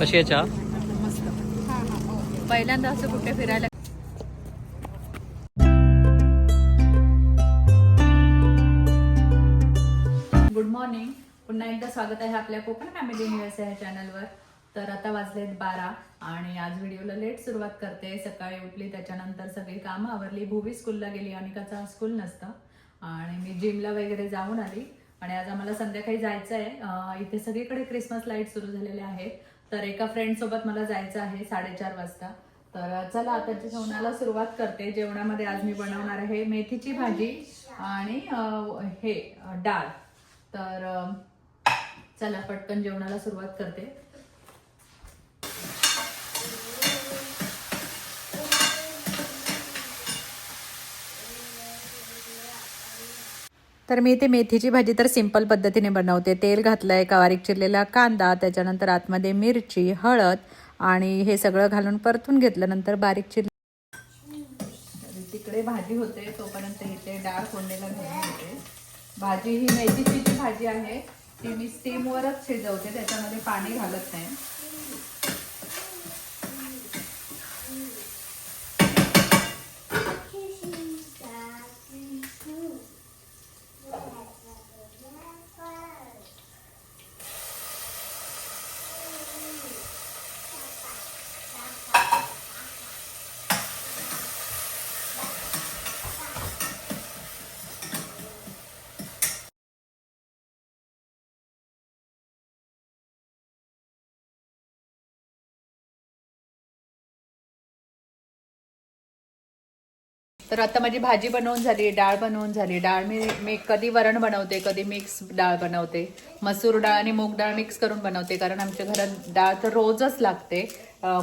कशी आहे चहा पहिल्यांदा असं कुठे फिरायला गुड मॉर्निंग पुन्हा एकदा स्वागत आहे आपल्या कोकण फॅमिली न्यूज या चॅनलवर तर आता वाजलेत बारा आणि आज व्हिडिओला लेट सुरुवात करते. सकाळी उठली त्याच्यानंतर सगळी कामं आवरली. भूवी स्कूलला गेली अनिकाचा आज स्कूल नसतं. आणि मी जिमला वगैरे जाऊन आली. आणि आज आम्हाला संध्याकाळी जायचं आहे इथे सगळीकडे क्रिसमस लाइट सुरू झालेले आहेत. तर एका फ्रेंड सोबत मला जायचं आहे साडेचार वाजता. तर चला आता जेवणाला सुरुवात करते. जेवणामध्ये आज मी बनवणार आहे मेथीची भाजी आणि हे डाळ. तर चला पटकन जेवणाला सुरुवात करते. तर मी इथे मेथीची भाजी तर सिंपल पद्धतीने बनवते. तेल घातलं आहे बारीक चिरलेला कांदा त्याच्यानंतर आतमध्ये मिरची हळद आणि हे सगळं घालून परतून घेतलं नंतर बारीक चिर तिकडे भाजी होते तोपर्यंत इथे डाळ फोडणीला भाजी ही मेथीची जी भाजी आहे. ती मी स्टीमवरच शिजवते त्याच्यामध्ये पाणी घालत नाही. तर आता माझी भाजी बनवून झाली डाळ बनवून झाली. डाळ मी मी कधी वरण बनवते कधी मिक्स डाळ बनवते. मसूर डाळ आणि मूग डाळ मिक्स करून बनवते कारण आमच्या घरात डाळ तर रोजच लागते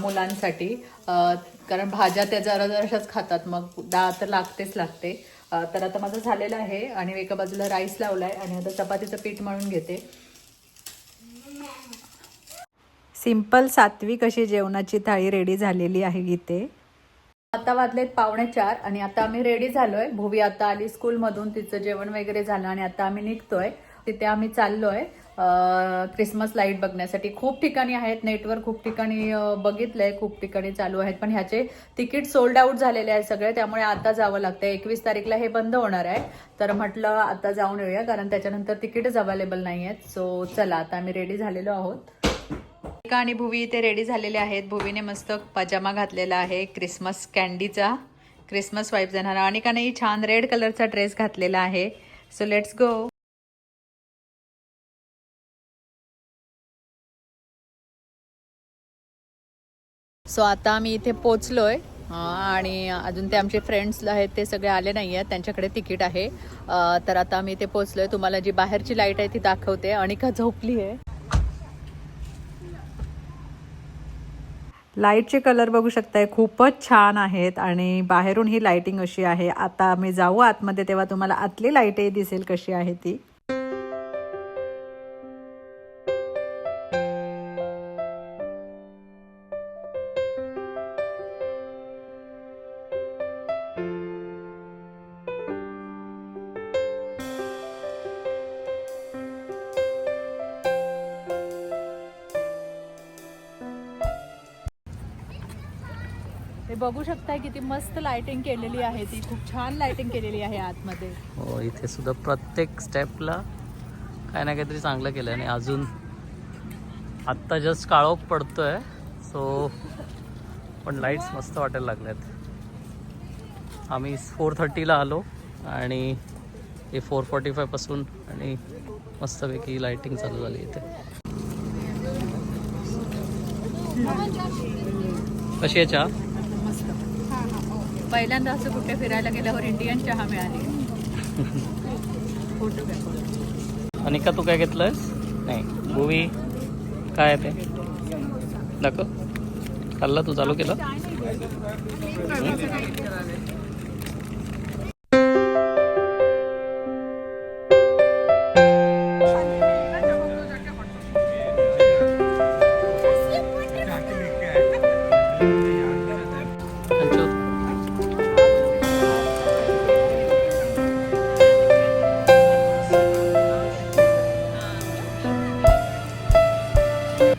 मुलांसाठी. कारण भाज्या त्या जरा जराशाच खातात मग डाळ तर लागतेच लागते. तर आता माझं झालेलं आहे आणि एका बाजूला राईस लावला आहे आणि आता चपातीचं पीठ मळून घेते. सिंपल सात्विक अशी जेवणाची थाळी रेडी झालेली आहे इथे. आता वाजलेत पावणे चार आणि आता आम्ही रेडी झालोय. भुवी आता आली स्कूलमधून तिचं जेवण वगैरे झालं आणि आता आम्ही निघतोय. तिथे आम्ही चाललोय. क्रिसमस लाइट बघण्यासाठी. खूप ठिकाणी आहेत नेटवर खूप ठिकाणी बघितलंय खूप ठिकाणी चालू आहेत. पण ह्याचे तिकीट सोल्ड आउट झालेले आहे सगळे. त्यामुळे आता जावं लागतं एकवीस तारीखला हे बंद होणार आहे. तर म्हटलं आता जाऊन येऊया कारण त्याच्यानंतर तिकीटच अवेलेबल नाही आहेत सो चला आता आम्ही रेडी झालेलो आहोत. एका आणि भुवी इथे रेडी झालेले आहेत. भुवीने मस्त पजामा घातलेला आहे. क्रिसमस कॅन्डीचा क्रिसमस वाईफ जाणारा अनिकानेही छान रेड कलरचा ड्रेस घातलेला आहे. सो लेट्स गो सो आता आम्ही इथे पोचलोय. आणि अजून ते आमचे फ्रेंड्स आहेत ते सगळे आले नाही आहेत त्यांच्याकडे तिकीट आहे. तर आता आम्ही इथे पोचलोय. तुम्हाला जी बाहेरची लाइट आहे ती दाखवते. अनिका झोपली आहे लाईटचे कलर बघू शकताय खूपच छान आहेत आणि बाहेरून ही लाइटिंग अशी आहे. आता आम्ही जाऊ आतमध्ये तेव्हा तुम्हाला आतली लाईटही दिसेल कशी आहे ती. म्हणजे बघू शकताय किती मस्त लाइटिंग केलेली आहे ती. खूप छान लाइटिंग केलेली आहे आतमध्ये. हो इथे सुद्धा प्रत्येक स्टेपला काय ना काहीतरी चांगलं केलं आणि अजून आत्ता जस्ट काळोख पडतोय. सो पण लाईट्स मस्त वाटायला लागल्यात. आम्ही फोर थर्टीला आलो आणि हे फोर फॉर्टी फायपासून आणि मस्तपैकी लाईटिंग चालू झाली इथे. कशी आहे चहा? पहिल्यांदा असं कुठे फिरायला गेल्यावर इंडियन चहा मिळाली. फोटो. अनिका तू काय घेतलंयस? नाही. मूवी काय आहे ते? दाखव. खाल्लं तू चालू केलं?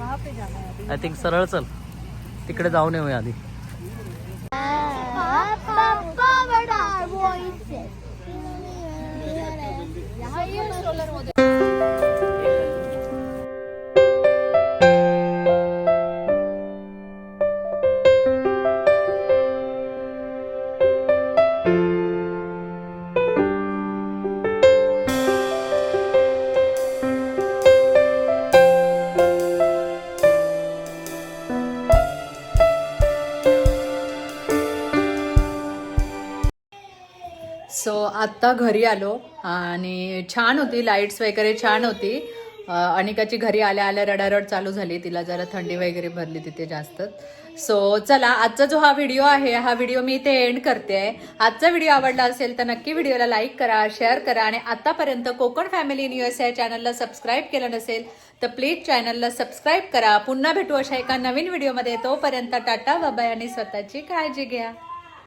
आय थिंक सरळ चल. तिकडे जाऊन येऊया आधी. आत्ता घरी आलो आणि छान होती लाईट्स वगैरे छान होती. अनिकाची घरी आल्या आल्या रडारड चालू झाली तिला जरा थंडी वगैरे भरली तिथे जास्त. सो चला आजचा जो हा व्हिडिओ आहे हा व्हिडिओ मी इथे एंड करते. आजचा व्हिडिओ आवडला असेल तर नक्की व्हिडिओला लाईक करा शेअर करा आणि आतापर्यंत कोकण फॅमिली इन युएस या चॅनलला सबस्क्राईब केलं नसेल तर प्लीज चॅनलला सबस्क्राईब करा. पुन्हा भेटू अशा एका नवीन व्हिडिओमध्ये तोपर्यंत टाटा बाबाय आणि स्वतःची काळजी घ्या.